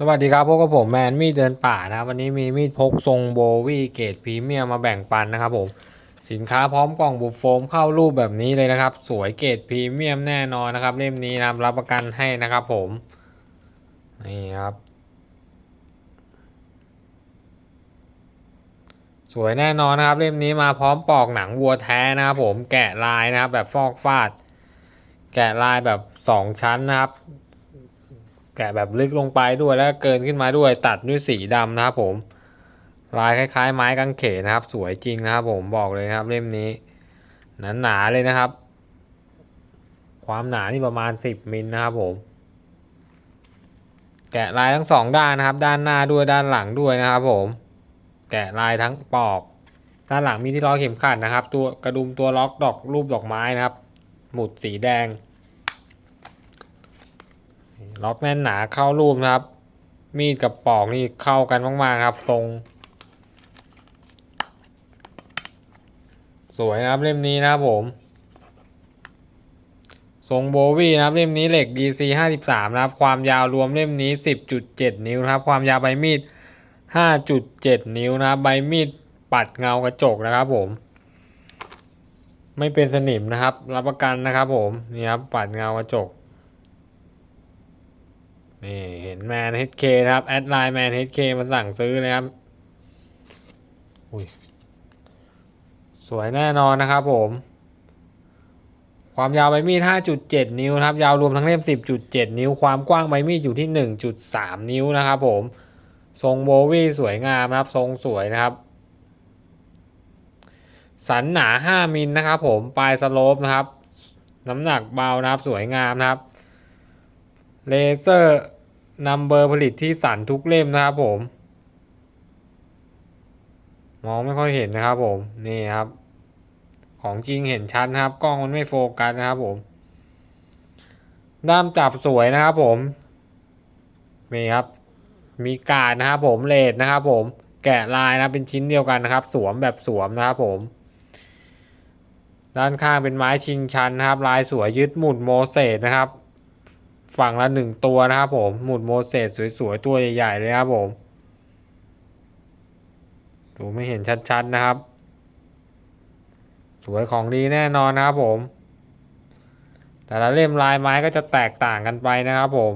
สวัสดีครับพบกับผมแมนมีดเดินป่านะครับวันนี้มีมีดพกทรงโบวี่เกรดพรีเมียมมาแบ่งปันนะครับผมสินค้าพร้อมกล่องบุฟโฟมเข้ารูปแบบนี้เลยนะครับ สวยเกรดพรีเมียมแน่นอนนะครับ เล่มนี้นะรับรับประกันให้นะครับผมนี่ครับ สวยแน่นอนนะครับ เล่มนี้มาพร้อมปอกหนังวัวแท้นะครับ ผมแกะลายนะครับ แบบฟอกฟาด แกะลายแบบสองชั้นนะครับ แกะแบบลึกลงไปด้วยแล้วเกินขึ้นมาด้วยตัดด้วยสีดำนะครับผม ลายคล้ายๆ ไม้กางเขนนะครับ สวยจริงนะครับ ผมบอกเลยนะครับ เล่มนี้หนาๆเลยนะครับ ความหนานี่ประมาณ 10มิลนะครับผม แกะลายทั้งสองด้านนะครับ ด้านหน้าด้วยด้านหลังด้วยนะครับ ผม แกะลายทั้งปอก ด้านหลังมีที่ล้อเข็มขัดนะครับ ตัวกระดุมตัวล็อกดอกรูปดอกไม้นะครับ หมุดสีแดง ล็อกแน่นหนาเข้ารูปนะครับ มีดกับปอกนี่เข้ากันมากๆครับ ทรง สวยนะครับเล่มนี้นะครับผม ทรงโบวี่นะครับเล่มนี้เหล็ก DC 53นะครับ ความยาวรวมเล่มนี้ 10.7 นิ้วนะครับ ความยาวใบมีด 5.7 นิ้วนะครับใบมีดปัดเงากระจกนะครับผม ไม่เป็นสนิมนะครับ รับประกันนะครับผมนี่ครับปัดเงากระจก นี่เห็นแมน HK นะคครับ แอดไลน์แมน HK มาสั่งซื้อนะครับอุ้ยสวยแน่นอนนะครับผม ความยาวใบมีด 5.7 นิ้วนะครับ ยาวรวมทั้งเล่ม 10.7 นิ้ว ความกว้างใบมีดอยู่ที่ 1.3 นิ้วนะครับผม ทรงโบวี่สวยงามนะครับ ทรงสวยนะครับ สันหนา 5 มิลนะครับผม ปลายสโลปนะครับ น้ำหนักเบานะครับ สวยงามนะครับ เลเซอร์นัมเบอร์ผลิตที่สันทุกเล่มนะครับผม มองไม่ค่อยเห็นนะครับผมนี่ครับ ของจริงเห็นชัดนะครับ กล้องมันไม่โฟกัสนะครับผมด้ามจับสวยนะครับผมนี่ครับ มีการดนะครับผมเลดนะครับผมแกะลายนะเป็นชิ้นเดียวกันนะครับ สวมแบบสวมนะครับผมด้านข้างเป็นไม้ชิงชันนะครับ ลายสวยยึดหมุดโมเสสนะครับ ฝั่งละหนึ่งตัวนะครับผม หมุดโมเสสสวยๆ ตัวใหญ่ๆเลยครับผม ดูไม่เห็นชัดๆนะครับ สวยของดีแน่นอนนะครับผม แต่ละเล่มลายไม้ก็จะแตกต่างกันไปนะครับผม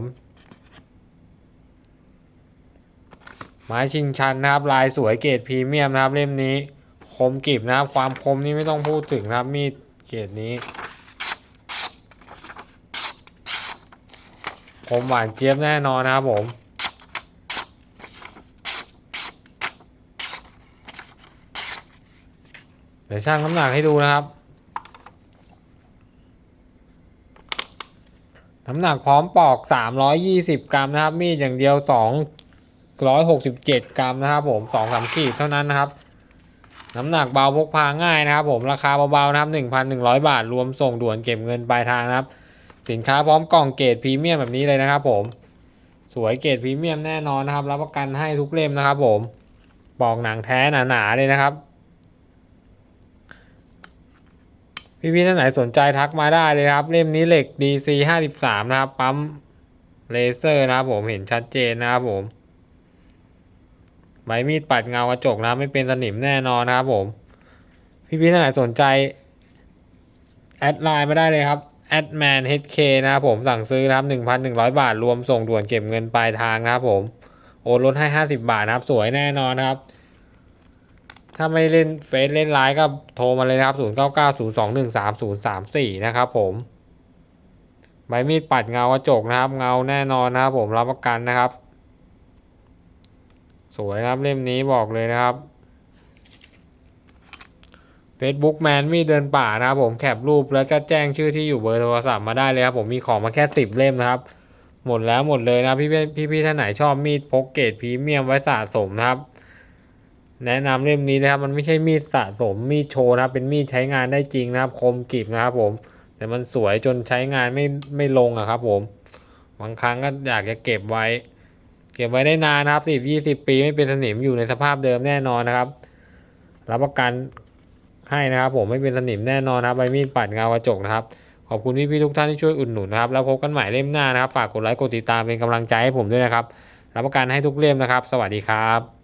ไม้ชิงชันนะครับ ลายสวยเกรดพรีเมียมนะครับ เล่มนี้ คมกริบนะครับ ความคมนี่ไม่ต้องพูดถึงนะครับมีดเกรดนี้ ผมหวานเจี๊ยบแน่นอนนะครับผม เดี๋ยวช่างน้ำหนักให้ดูนะครับ น้ำหนักพร้อมปอก 320 กรัมนะครับ มีดอย่างเดียว 267 กรัมนะครับผม2 3ขีดเท่านั้นนะครับน้ำหนักเบาพกพาง่ายนะครับผมราคาเบาๆนะครับ 1,100 บาท รวมส่งด่วนเก็บเงินปลายทางนะครับ สินค้าพร้อมกล่องเกรดพรีเมียมแบบนี้เลยนะครับผม สวยเกรดพรีเมียมแน่นอนนะครับ รับประกันให้ทุกเล่มนะครับ ผมปอกหนังแท้หนาๆเลยนะครับ พี่ๆท่านไหนสนใจทักมาได้เลยครับ เล่มนี้เหล็ก DC 53นะครับ ปั๊มเลเซอร์นะครับผมเห็นชัดเจนนะครับผมใบมีดปัดเงากระจกนะไม่เป็นสนิมแน่นอนนะครับผม พี่ๆท่านไหนสนใจ แอดไลน์มาได้เลยครับ แอดแมน HK นะครับผมสั่งซื้อนะครับ1,100บาท รวมส่งด่วนเก็บเงินปลายทางนะครับผมโอนลดให้50บาทนะครับ สวยแน่นอนนะครับ ถ้าไม่เล่นเฟซเล่นไลน์ก็โทรมาเลยนะครับ0990213034นะครับผมใบมีดปัดเงากระจกนะครับ เงาแน่นอนนะครับผมรับประกันนะครับ สวยนะครับเล่มนี้บอกเลยนะครับ Facebook แมนมีเดินป่านะครับผมแคปรูปแล้วก็แจ้งชื่อที่อยู่เบอร์โทรศัพท์มาได้เลยครับผมมีของมาแค่สิบเล่มนะครับ หมดแล้วหมดเลยนะพี่พี่พี่ท่านไหนชอบมีดพกเกรดพรีเมียมไว้สะสมนะครับ แนะนำเล่มนี้นะครับ มันไม่ใช่มีดสะสมมีดโชว์นะครับ เป็นมีดใช้งานได้จริงนะครับ คมกริบนะครับผม แต่มันสวยจนใช้งานไม่ไม่ลงอะครับ ผมบางครั้งก็อยากจะเก็บไว้ เก็บไว้ได้นานนะครับสิบยี่สิบปีไม่เป็นสนิมอยู่ในสภาพเดิมแน่นอนนะครับ รับประกัน ให้นะครับ ผมไม่เป็นสนิมแน่นอนนะครับใบมีดปัดเงากระจกนะครับขอบคุณพี่ๆทุกท่านที่ช่วยอุดหนุนนะครับแล้วพบกันใหม่เล่มหน้านะครับ ฝากกดไลค์กดติดตามเป็นกำลังใจให้ผมด้วยนะครับรับประกันให้ทุกเล่มนะครับ สวัสดีครับ